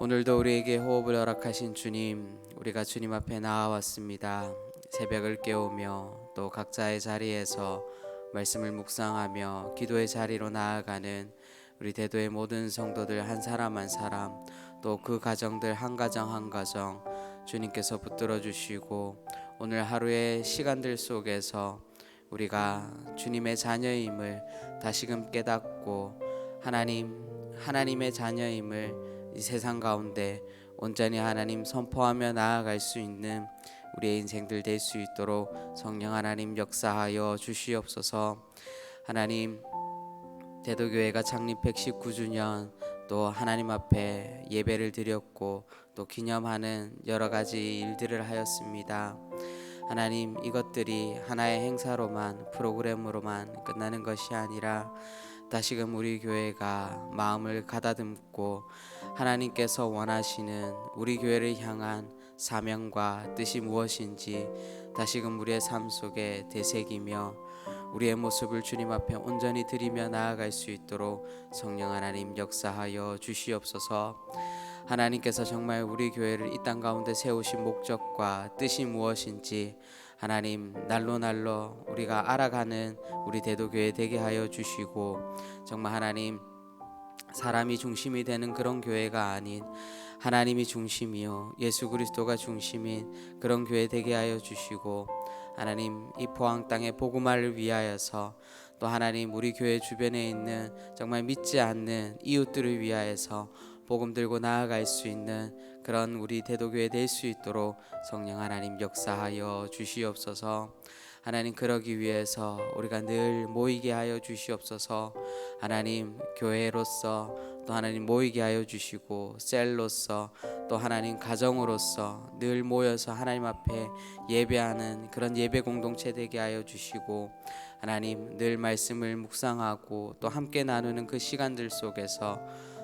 오늘도 우리에게 호흡을 허락하신 주님, 우리가 주님 앞에 나아왔습니다. 새벽을 깨우며 또 각자의 자리에서 말씀을 묵상하며 기도의 자리로 나아가는 우리 대도의 모든 성도들 한 사람 한 사람 또 그 가정들 한 가정 한 가정 주님께서 붙들어 주시고 오늘 하루의 시간들 속에서 우리가 주님의 자녀임을 다시금 깨닫고 하나님 하나님의 자녀임을 이 세상 가운데 온전히 하나님 선포하며 나아갈 수 있는 우리의 인생들 될 수 있도록 성령 하나님 역사하여 주시옵소서. 하나님 대도교회가 창립 119주년 또 하나님 앞에 예배를 드렸고 또 기념하는 여러 가지 일들을 하였습니다. 하나님 이것들이 하나의 행사로만 프로그램으로만 끝나는 것이 아니라 다시금 우리 교회가 마음을 가다듬고 하나님께서 원하시는 우리 교회를 향한 사명과 뜻이 무엇인지 다시금 우리의 삶 속에 되새기며 우리의 모습을 주님 앞에 온전히 드리며 나아갈 수 있도록 성령 하나님 역사하여 주시옵소서. 하나님께서 정말 우리 교회를 이 땅 가운데 세우신 목적과 뜻이 무엇인지 하나님 날로 날로 우리가 알아가는 우리 대도교회 되게 하여 주시고 정말 하나님 사람이 중심이 되는 그런 교회가 아닌 하나님이 중심이요 예수 그리스도가 중심인 그런 교회 되게 하여 주시고 하나님 이 포항 땅의 복음화를 위하여서 또 하나님 우리 교회 주변에 있는 정말 믿지 않는 이웃들을 위하여서 복음 들고 나아갈 수 있는 그런 우리 대도교회 될 수 있도록 성령 하나님 역사하여 주시옵소서. 하나님 그러기 위해서 우리가 늘 모이게 하여 주시옵소서. 하나님 교회로서 또 하나님 모이게 하여 주시고 셀로서 또 하나님 가정으로서 늘 모여서 하나님 앞에 예배하는 그런 예배 공동체 되게 하여 주시고 하나님 늘 말씀을 묵상하고 또 함께 나누는 그 시간들 속에서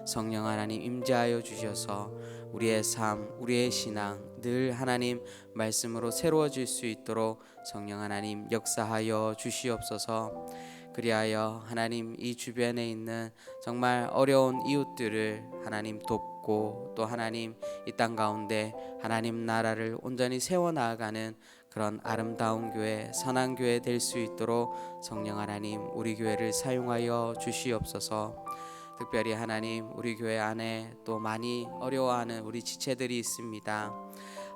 성령 하나님 임재하여 주셔서 우리의 삶, 우리의 신앙 늘 하나님 말씀으로 새로워질 수 있도록 성령 하나님 역사하여 주시옵소서. 그리하여 하나님 이 주변에 있는 정말 어려운 이웃들을 하나님 돕고 또 하나님 이 땅 가운데 하나님 나라를 온전히 세워 나아가는 그런 아름다운 교회, 선한 교회 될 수 있도록 성령 하나님 우리 교회를 사용하여 주시옵소서. 특별히 하나님 우리 교회 안에 또 많이 어려워하는 우리 지체들이 있습니다.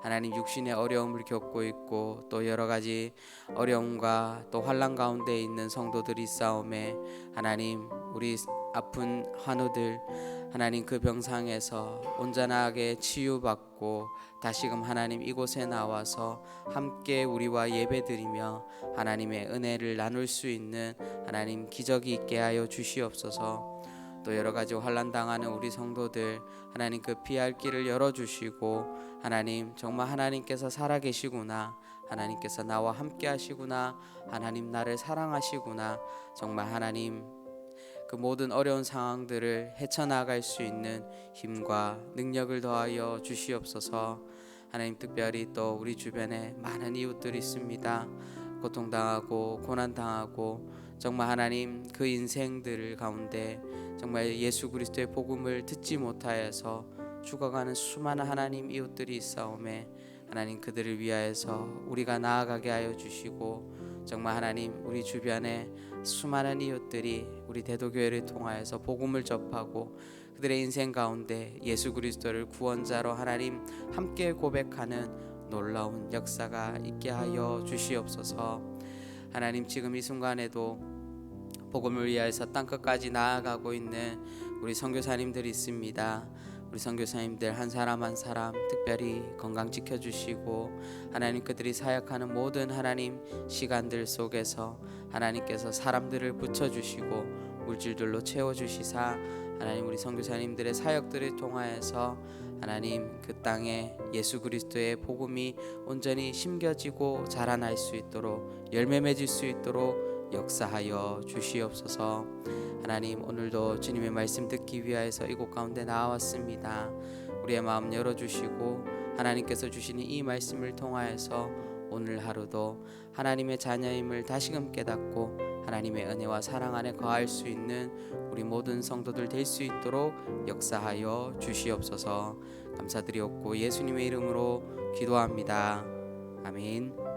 하나님 육신의 어려움을 겪고 있고 또 여러 가지 어려움과 또 환란 가운데 있는 성도들이 싸움에 하나님 우리 아픈 환우들 하나님 그 병상에서 온전하게 치유받고 다시금 하나님 이곳에 나와서 함께 우리와 예배드리며 하나님의 은혜를 나눌 수 있는 하나님 기적이 있게 하여 주시옵소서. 또 여러 가지 환란 당하는 우리 성도들 하나님 그 피할 길을 열어 주시고 하나님 정말 하나님께서 살아 계시구나 하나님께서 나와 함께 하시구나 하나님 나를 사랑하시구나 정말 하나님 그 모든 어려운 상황들을 헤쳐나갈 수 있는 힘과 능력을 더하여 주시옵소서. 하나님 특별히 또 우리 주변에 많은 이웃들이 있습니다. 고통당하고 고난당하고 정말 하나님 그 인생들 가운데 정말 예수 그리스도의 복음을 듣지 못하여서 죽어가는 수많은 하나님 이웃들이 있사오매 하나님 그들을 위하여서 우리가 나아가게 하여 주시고 정말 하나님 우리 주변에 수많은 이웃들이 우리 대도교회를 통하여서 복음을 접하고 그들의 인생 가운데 예수 그리스도를 구원자로 하나님 함께 고백하는 놀라운 역사가 있게 하여 주시옵소서. 하나님 지금 이 순간에도 복음을 위하여서 땅 끝까지 나아가고 있는 우리 선교사님들이 있습니다. 우리 선교사님들 한 사람 한 사람 특별히 건강 지켜주시고 하나님 그들이 사역하는 모든 하나님 시간들 속에서 하나님께서 사람들을 붙여주시고 물질들로 채워주시사 하나님 우리 선교사님들의 사역들을 통하여서 하나님 그 땅에 예수 그리스도의 복음이 온전히 심겨지고 자라날 수 있도록 열매 맺을 수 있도록 역사하여 주시옵소서. 하나님 오늘도 주님의 말씀 듣기 위하여서 이곳 가운데 나왔습니다. 우리의 마음 열어 주시고 하나님께서 주시는 이 말씀을 통하여서 오늘 하루도 하나님의 자녀임을 다시금 깨닫고 하나님의 은혜와 사랑 안에 거할 수 있는 우리 모든 성도들 될 수 있도록 역사하여 주시옵소서 감사드리옵고 예수님의 이름으로 기도합니다. 아멘.